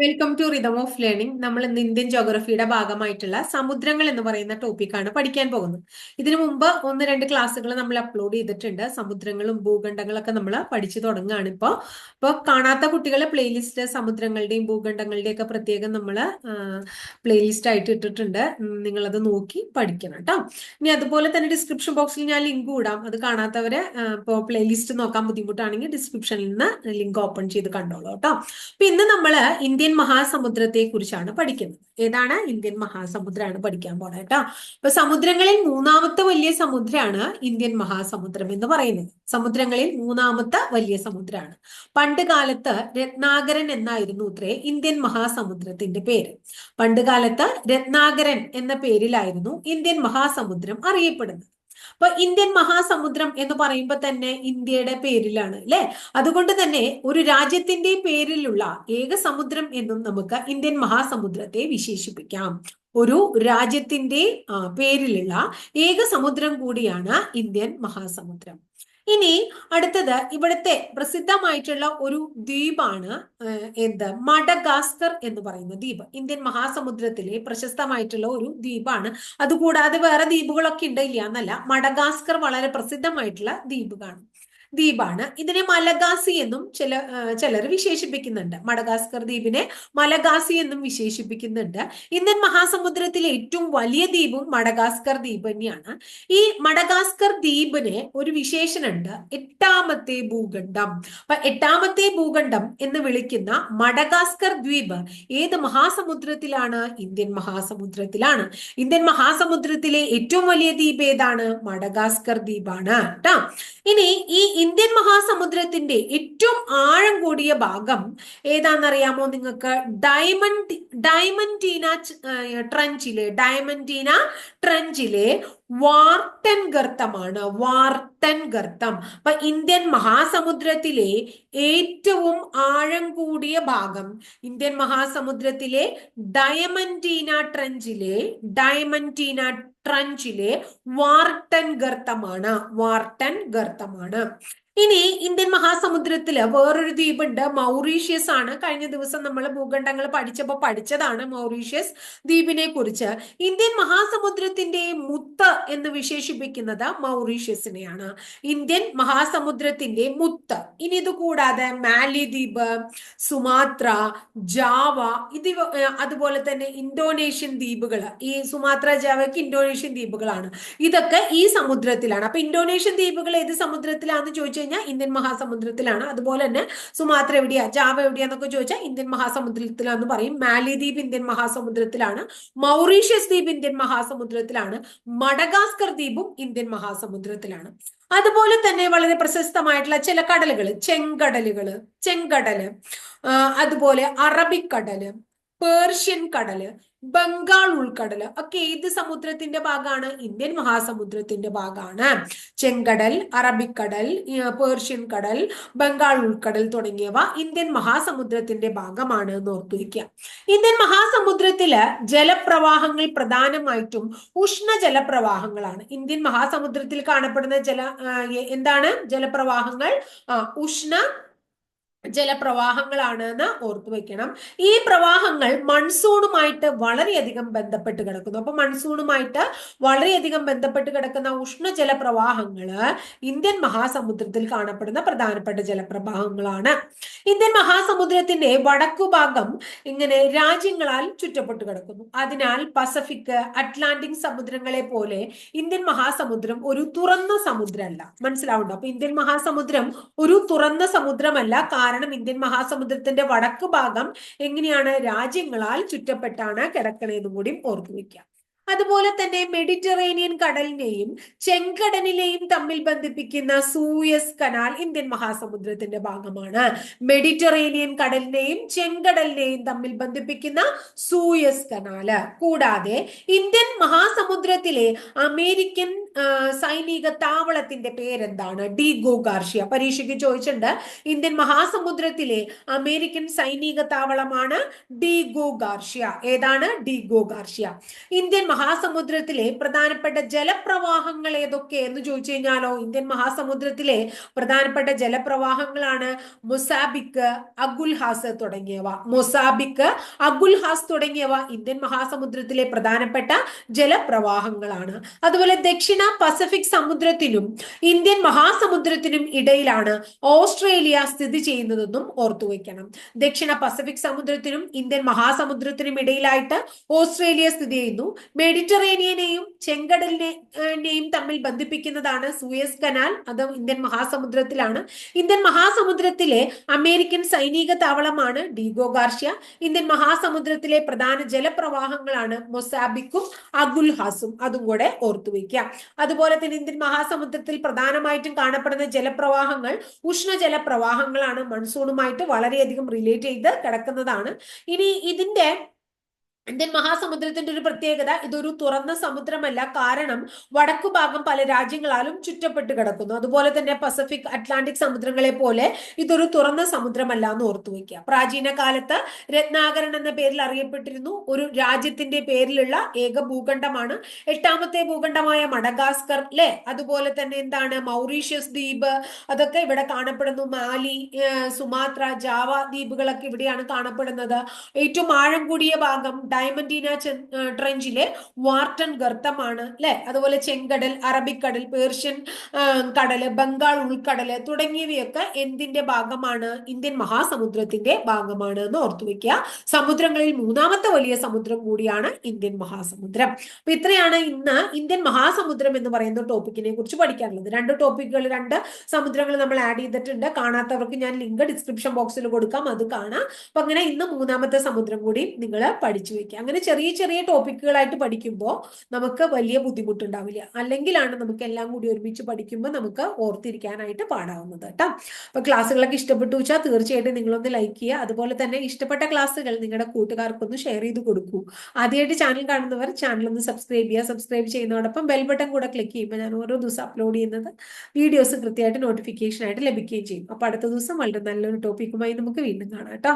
Welcome to rhythm of learning നമ്മൾ ഇന്ന് Indian ജോഗ്രഫിയുടെ ഭാഗമായിട്ടുള്ള സമുദ്രങ്ങൾ എന്ന് പറയുന്ന ടോപ്പിക്കാണ് പഠിക്കാൻ പോകുന്നത്. ഇതിനു മുമ്പ് ഒന്ന് രണ്ട് ക്ലാസ്സുകൾ നമ്മൾ അപ്ലോഡ് ചെയ്തിട്ടുണ്ട്. സമുദ്രങ്ങളും ഭൂഖണ്ഡങ്ങളൊക്കെ നമ്മൾ പഠിച്ചു തുടങ്ങുകയാണ് ഇപ്പോൾ. അപ്പോൾ കാണാത്ത കുട്ടികളെ പ്ലേലിസ്റ്റ് സമുദ്രങ്ങളുടെയും ഭൂഖണ്ഡങ്ങളുടെയും ഒക്കെ പ്രത്യേകം നമ്മൾ പ്ലേലിസ്റ്റ് ആയിട്ട് ഇട്ടിട്ടുണ്ട്. നിങ്ങളത് നോക്കി പഠിക്കണം കേട്ടോ. ഇനി അതുപോലെ തന്നെ ഡിസ്ക്രിപ്ഷൻ ബോക്സിൽ ഞാൻ ലിങ്ക് ഇടാം. അത് കാണാത്തവരെ ഇപ്പോൾ പ്ലേലിസ്റ്റ് നോക്കാൻ ബുദ്ധിമുട്ടാണെങ്കിൽ ഡിസ്ക്രിപ്ഷനിൽ നിന്ന് ലിങ്ക് ഓപ്പൺ ചെയ്ത് കണ്ടോളൂ കേട്ടോ. അപ്പൊ ഇന്ന് നമ്മൾ ഇന്ത്യൻ മഹാസമുദ്രത്തെ കുറിച്ചാണ് പഠിക്കുന്നത്. ഏതാണ്? ഇന്ത്യൻ മഹാസമുദ്രമാണ് പഠിക്കാൻ പോണത് കേട്ടോ. അപ്പൊ സമുദ്രങ്ങളിൽ മൂന്നാമത്തെ വലിയ സമുദ്രമാണ് ഇന്ത്യൻ മഹാസമുദ്രം എന്ന് പറയുന്നത്. സമുദ്രങ്ങളിൽ മൂന്നാമത്തെ വലിയ സമുദ്രമാണ് പണ്ട് കാലത്ത് രത്നാകരൻ എന്നായിരുന്നു ഇത്രേ ഇന്ത്യൻ മഹാസമുദ്രത്തിന്റെ പേര്. പണ്ട് കാലത്ത് രത്നാകരൻ എന്ന പേരിലായിരുന്നു ഇന്ത്യൻ മഹാസമുദ്രം അറിയപ്പെടുന്നത്. അപ്പൊ ഇന്ത്യൻ മഹാസമുദ്രം എന്ന് പറയുമ്പോൾ തന്നെ ഇന്ത്യയുടെ പേരിലാണ് അല്ലെ അതുകൊണ്ട് തന്നെ ഒരു രാജ്യത്തിന്റെ പേരിലുള്ള ഏക സമുദ്രം എന്നും നമുക്ക് ഇന്ത്യൻ മഹാസമുദ്രത്തെ വിശേഷിപ്പിക്കാം. ഒരു രാജ്യത്തിന്റെ പേരിലുള്ള ഏക സമുദ്രം കൂടിയാണ് ഇന്ത്യൻ മഹാസമുദ്രം. ഇനി അടുത്തത് ഇവിടുത്തെ പ്രസിദ്ധമായിട്ടുള്ള ഒരു ദ്വീപാണ് എന്ത്? മഡഗാസ്കർ എന്ന് പറയുന്ന ദ്വീപ്. ഇന്ത്യൻ മഹാസമുദ്രത്തിലെ പ്രശസ്തമായിട്ടുള്ള ഒരു ദ്വീപാണ്. അതുകൂടാതെ വേറെ ദ്വീപുകളൊക്കെ ഉണ്ട് ഇല്ല എന്നല്ല മഡഗാസ്കർ വളരെ പ്രസിദ്ധമായിട്ടുള്ള ദ്വീപുകാണ് ദ്വീപാണ്. ഇതിനെ മലഗാസി എന്നും ചില ചിലർ വിശേഷിപ്പിക്കുന്നുണ്ട്. മഡഗാസ്കർ ദ്വീപിനെ മലഗാസി എന്നും വിശേഷിപ്പിക്കുന്നുണ്ട്. ഇന്ത്യൻ മഹാസമുദ്രത്തിലെ ഏറ്റവും വലിയ ദ്വീപും മഡഗാസ്കർ ദ്വീപ് തന്നെയാണ്. ഈ മഡഗാസ്കർ ദ്വീപിന് ഒരു വിശേഷനുണ്ട് എട്ടാമത്തെ ഭൂഖണ്ഡം. അപ്പൊ എട്ടാമത്തെ ഭൂഖണ്ഡം എന്ന് വിളിക്കുന്ന മഡഗാസ്കർ ദ്വീപ് ഏത് മഹാസമുദ്രത്തിലാണ്? ഇന്ത്യൻ മഹാസമുദ്രത്തിലാണ്. ഇന്ത്യൻ മഹാസമുദ്രത്തിലെ ഏറ്റവും വലിയ ദ്വീപ് ഏതാണ്? മഡഗാസ്കർ ദ്വീപാണ്. കേട്ടോ ഇനി ഈ ഇന്ത്യൻ മഹാസമുദ്രത്തിന്റെ ഏറ്റവും ആഴം കൂടിയ ഭാഗം ഏതാണെന്നറിയാമോ നിങ്ങൾക്ക്? ഡയമണ്ട് ഏഹ് ട്രഞ്ചിലെ ഡയമന്റീന ട്രഞ്ചിലെ വാർട്ടൻ ഗർത്തമാണ് വാർട്ടൻ ഗർത്തം. അപ്പൊ ഇന്ത്യൻ മഹാസമുദ്രത്തിലെ ഏറ്റവും ആഴം കൂടിയ ഭാഗം ഇന്ത്യൻ മഹാസമുദ്രത്തിലെ ഡയമന്റീന ട്രഞ്ചിലെ ഡയമന്റീന ട്രഞ്ചിലെ വാർട്ടൻ ഗർത്തമാണ് വാർട്ടൻ ഗർത്തമാണ്. ഇനി ഇന്ത്യൻ മഹാസമുദ്രത്തിൽ വേറൊരു ദ്വീപുണ്ട്. മൗറീഷ്യസ് ആണ്. കഴിഞ്ഞ ദിവസം നമ്മൾ ഭൂഖണ്ഡങ്ങൾ പഠിച്ചപ്പോൾ പഠിച്ചതാണ് മൗറീഷ്യസ് ദ്വീപിനെ കുറിച്ച്. ഇന്ത്യൻ മഹാസമുദ്രത്തിന്റെ മുത്ത് എന്ന് വിശേഷിപ്പിക്കുന്നത് മൗറീഷ്യസിനെയാണ്. ഇന്ത്യൻ മഹാസമുദ്രത്തിന്റെ മുത്ത്. ഇനി ഇത് കൂടാതെ മാലിദ്വീപ് സുമാത്ര ജാവ ഇത് അതുപോലെ തന്നെ ഇന്തോനേഷ്യൻ ദ്വീപുകൾ ഈ സുമാത്ര ജാവയ്ക്ക് ഇന്തോനേഷ്യൻ ദ്വീപുകളാണ്. ഇതൊക്കെ ഈ സമുദ്രത്തിലാണ്. അപ്പൊ ഇന്തോനേഷ്യൻ ദ്വീപുകൾ ഏത് സമുദ്രത്തിലാണെന്ന് ചോദിച്ചു കഴിഞ്ഞാൽ ഇന്ത്യൻ മഹാസമുദ്രത്തിലാണ്. അതുപോലെ തന്നെ സുമാത്ര എവിടെയാ ജാവ എവിടെയാന്നൊക്കെ ചോദിച്ചാൽ ഇന്ത്യൻ മഹാസമുദ്രത്തിലാന്ന് പറയും. മാലിദ്വീപ് ഇന്ത്യൻ മഹാസമുദ്രത്തിലാണ്. മൗറീഷ്യസ് ദ്വീപ് ഇന്ത്യൻ മഹാസമുദ്രത്തിലാണ്. മഡഗാസ്കർ ദ്വീപും ഇന്ത്യൻ മഹാസമുദ്രത്തിലാണ്. അതുപോലെ തന്നെ വളരെ പ്രശസ്തമായിട്ടുള്ള ചില കടലുകൾ ചെങ്കടലുകൾ ചെങ്കടൽ അതുപോലെ അറബിക്കടൽ പേർഷ്യൻ കടൽ ബംഗാൾ ഉൾക്കടൽ ഒക്കെ ഏത് സമുദ്രത്തിന്റെ ഭാഗമാണ്? ഇന്ത്യൻ മഹാസമുദ്രത്തിന്റെ ഭാഗമാണ്. ചെങ്കടൽ അറബിക്കടൽ പേർഷ്യൻ കടൽ ബംഗാൾ ഉൾക്കടൽ തുടങ്ങിയവ ഇന്ത്യൻ മഹാസമുദ്രത്തിന്റെ ഭാഗമാണ് എന്ന് ഓർത്തിരിക്കുക ഇന്ത്യൻ മഹാസമുദ്രത്തിൽ ജലപ്രവാഹങ്ങൾ പ്രധാനമായിട്ടും ഉഷ്ണ ജലപ്രവാഹങ്ങളാണ്. ഇന്ത്യൻ മഹാസമുദ്രത്തിൽ കാണപ്പെടുന്ന ജല എന്താണ്? ജലപ്രവാഹങ്ങൾ ഉഷ്ണ ജലപ്രവാഹങ്ങളാണ് എന്ന് ഓർത്തു വെക്കണം. ഈ പ്രവാഹങ്ങൾ മൺസൂണുമായിട്ട് വളരെയധികം ബന്ധപ്പെട്ട് കിടക്കുന്നു. അപ്പൊ മൺസൂണുമായിട്ട് വളരെയധികം ബന്ധപ്പെട്ട് കിടക്കുന്ന ഉഷ്ണജല പ്രവാഹങ്ങൾ ഇന്ത്യൻ മഹാസമുദ്രത്തിൽ കാണപ്പെടുന്ന പ്രധാനപ്പെട്ട ജലപ്രവാഹങ്ങളാണ്. ഇന്ത്യൻ മഹാസമുദ്രത്തിന്റെ വടക്കു ഭാഗം ഇങ്ങനെ രാജ്യങ്ങളാൽ ചുറ്റപ്പെട്ട് കിടക്കുന്നു. അതിനാൽ പസഫിക് അറ്റ്ലാന്റിക് സമുദ്രങ്ങളെ പോലെ ഇന്ത്യൻ മഹാസമുദ്രം ഒരു തുറന്ന സമുദ്രമല്ല. മനസ്സിലാവുണ്ടോ? അപ്പൊ ഇന്ത്യൻ മഹാസമുദ്രം ഒരു തുറന്ന സമുദ്രമല്ല കാരണം ഇന്ത്യൻ മഹാസമുദ്രത്തിന്റെ വടക്ക് ഭാഗം എങ്ങനെയാണ് രാജ്യങ്ങളാൽ ചുറ്റപ്പെട്ടാണ് കിടക്കണേന്നും കൂടി ഓർത്തു വെക്കുക. അതുപോലെ തന്നെ മെഡിറ്ററേനിയൻ കടലിനെയും ചെങ്കടലിനെയും തമ്മിൽ ബന്ധിപ്പിക്കുന്ന സൂയസ് കനാൽ ഇന്ത്യൻ മഹാസമുദ്രത്തിന്റെ ഭാഗമാണ്. മെഡിറ്ററേനിയൻ കടലിനെയും ചെങ്കടലിനെയും തമ്മിൽ ബന്ധിപ്പിക്കുന്ന സൂയസ് കനാല് കൂടാതെ ഇന്ത്യൻ മഹാസമുദ്രത്തിലെ അമേരിക്കൻ സൈനിക താവളത്തിന്റെ പേരെന്താണ്? Diego Garcia. പരീക്ഷയ്ക്ക് ചോദിച്ചിട്ടുണ്ട്. ഇന്ത്യൻ മഹാസമുദ്രത്തിലെ അമേരിക്കൻ സൈനിക താവളമാണ് ഡീഗോ ഗാർഷ്യ. ഏതാണ്? Diego Garcia. ഇന്ത്യൻ മഹാസമുദ്രത്തിലെ പ്രധാനപ്പെട്ട ജലപ്രവാഹങ്ങൾ ഏതൊക്കെ എന്ന് ചോദിച്ചു കഴിഞ്ഞാലോ ഇന്ത്യൻ മഹാസമുദ്രത്തിലെ പ്രധാനപ്പെട്ട ജലപ്രവാഹങ്ങളാണ് മൊസാബിക്ക് അഗുൽഹാസ് തുടങ്ങിയവ. മൊസാബിക്ക് അഗുൽഹാസ് തുടങ്ങിയവ ഇന്ത്യൻ മഹാസമുദ്രത്തിലെ പ്രധാനപ്പെട്ട ജലപ്രവാഹങ്ങളാണ്. അതുപോലെ ദക്ഷിണ പസഫിക് സമുദ്രത്തിനും ഇന്ത്യൻ മഹാസമുദ്രത്തിനും ഇടയിലാണ് ഓസ്ട്രേലിയ സ്ഥിതി ചെയ്യുന്നതെന്നും ഓർത്തുവെക്കണം ദക്ഷിണ പസഫിക് സമുദ്രത്തിനും ഇന്ത്യൻ മഹാസമുദ്രത്തിനും ഇടയിലായിട്ട് ഓസ്ട്രേലിയ സ്ഥിതി ചെയ്യുന്നു. മെഡിറ്ററേനിയനെയും ചെങ്കടലിനെയും തമ്മിൽ ബന്ധിപ്പിക്കുന്നതാണ് സൂയസ് കനാൽ. അത് ഇന്ത്യൻ മഹാസമുദ്രത്തിലാണ്. ഇന്ത്യൻ മഹാസമുദ്രത്തിലെ അമേരിക്കൻ സൈനിക താവളമാണ് ഡീഗോ ഗാർഷ്യ. ഇന്ത്യൻ മഹാസമുദ്രത്തിലെ പ്രധാന ജലപ്രവാഹങ്ങളാണ് മൊസാബിക്കും അഗുൽഹാസും അതും കൂടെ ഓർത്തുവയ്ക്കുക അതുപോലെ തന്നെ ഇന്ത്യൻ മഹാസമുദ്രത്തിൽ പ്രധാനമായിട്ടും കാണപ്പെടുന്ന ജലപ്രവാഹങ്ങൾ ഉഷ്ണ ജലപ്രവാഹങ്ങളാണ്. മൺസൂണുമായിട്ട് വളരെയധികം റിലേറ്റ് ചെയ്ത് കിടക്കുന്നതാണ്. ഇനി ഇതിന്റെ ഇന്ത്യൻ മഹാസമുദ്രത്തിന്റെ ഒരു പ്രത്യേകത ഇതൊരു തുറന്ന സമുദ്രമല്ല. കാരണം വടക്കു ഭാഗം പല രാജ്യങ്ങളാലും ചുറ്റപ്പെട്ട് കിടക്കുന്നു. അതുപോലെ തന്നെ പസഫിക് അറ്റ്ലാന്റിക് സമുദ്രങ്ങളെ പോലെ ഇതൊരു തുറന്ന സമുദ്രമല്ല എന്ന് ഓർത്തു വയ്ക്കുക. പ്രാചീന കാലത്ത് രത്നാകരൻ എന്ന പേരിൽ അറിയപ്പെട്ടിരുന്നു. ഒരു രാജ്യത്തിന്റെ പേരിലുള്ള ഏക ഭൂഖണ്ഡമാണ്. എട്ടാമത്തെ ഭൂഖണ്ഡമായ മഡഗാസ്കർ അല്ലെ അതുപോലെ തന്നെ എന്താണ്? മൗറീഷ്യസ് ദ്വീപ് അതൊക്കെ ഇവിടെ കാണപ്പെടുന്നു. മാലി സുമാത്ര ജാവ ദ്വീപുകളൊക്കെ ഇവിടെയാണ് കാണപ്പെടുന്നത്. ഏറ്റവും ആഴം കൂടിയ ഭാഗം ഡയമൻഡീന ട്രെഞ്ചിലെ വാർട്ടൺ ഗർത്തമാണ് അല്ലെ? അതുപോലെ ചെങ്കടൽ അറബിക്കടൽ പേർഷ്യൻ കടൽ ബംഗാൾ ഉൾക്കടൽ തുടങ്ങിയവയൊക്കെ എന്തിന്റെ ഭാഗമാണ്? ഇന്ത്യൻ മഹാസമുദ്രത്തിന്റെ ഭാഗമാണ് എന്ന് ഓർത്തു വെക്കുക. സമുദ്രങ്ങളിൽ മൂന്നാമത്തെ വലിയ സമുദ്രം കൂടിയാണ് ഇന്ത്യൻ മഹാസമുദ്രം. അപ്പൊ ഇത്രയാണ് ഇന്ന് ഇന്ത്യൻ മഹാസമുദ്രം എന്ന് പറയുന്ന ടോപ്പിക്കിനെ കുറിച്ച് പഠിക്കാനുള്ളത്. രണ്ട് ടോപ്പിക്കുകൾ രണ്ട് സമുദ്രങ്ങൾ നമ്മൾ ആഡ് ചെയ്തിട്ടുണ്ട്. കാണാത്തവർക്ക് ഞാൻ ലിങ്ക് ഡിസ്ക്രിപ്ഷൻ ബോക്സിൽ കൊടുക്കാം അത് കാണാം. അപ്പൊ അങ്ങനെ ഇന്ന് മൂന്നാമത്തെ സമുദ്രം കൂടി നിങ്ങൾ പഠിച്ചു വെക്കുക അങ്ങനെ ചെറിയ ചെറിയ ടോപ്പിക്കുകളായിട്ട് പഠിക്കുമ്പോൾ നമുക്ക് വലിയ ബുദ്ധിമുട്ടുണ്ടാവില്ല. അല്ലെങ്കിലാണ് നമുക്ക് എല്ലാം കൂടി ഒരുമിച്ച് പഠിക്കുമ്പോൾ നമുക്ക് ഓർത്തിരിക്കാനായിട്ട് പാടാവുന്നത് കേട്ടോ. അപ്പൊ ക്ലാസ്സുകളൊക്കെ ഇഷ്ടപ്പെട്ടു വെച്ചാൽ തീർച്ചയായിട്ടും നിങ്ങളൊന്ന് ലൈക്ക് ചെയ്യുക. അതുപോലെ തന്നെ ഇഷ്ടപ്പെട്ട ക്ലാസ്സുകൾ നിങ്ങളുടെ കൂട്ടുകാർക്കൊന്ന് ഷെയർ ചെയ്ത് കൊടുക്കൂ. ആദ്യമായിട്ട് ചാനൽ കാണുന്നവർ ചാനൽ ഒന്ന് സബ്സ്ക്രൈബ് ചെയ്യുക. സബ്സ്ക്രൈബ് ചെയ്യുന്നതോടൊപ്പം ബെൽ ബട്ടൺ കൂടെ ക്ലിക്ക് ചെയ്യുമ്പോൾ ഞാൻ ഓരോ ദിവസം അപ്ലോഡ് ചെയ്യുന്നത് വീഡിയോസ് കൃത്യമായിട്ട് നോട്ടിഫിക്കേഷൻ ആയിട്ട് ലഭിക്കുകയും ചെയ്യും. അപ്പൊ അടുത്ത ദിവസം വളരെ നല്ലൊരു ടോപ്പിക്കുമായി നമുക്ക് വീണ്ടും കാണാം കേട്ടോ.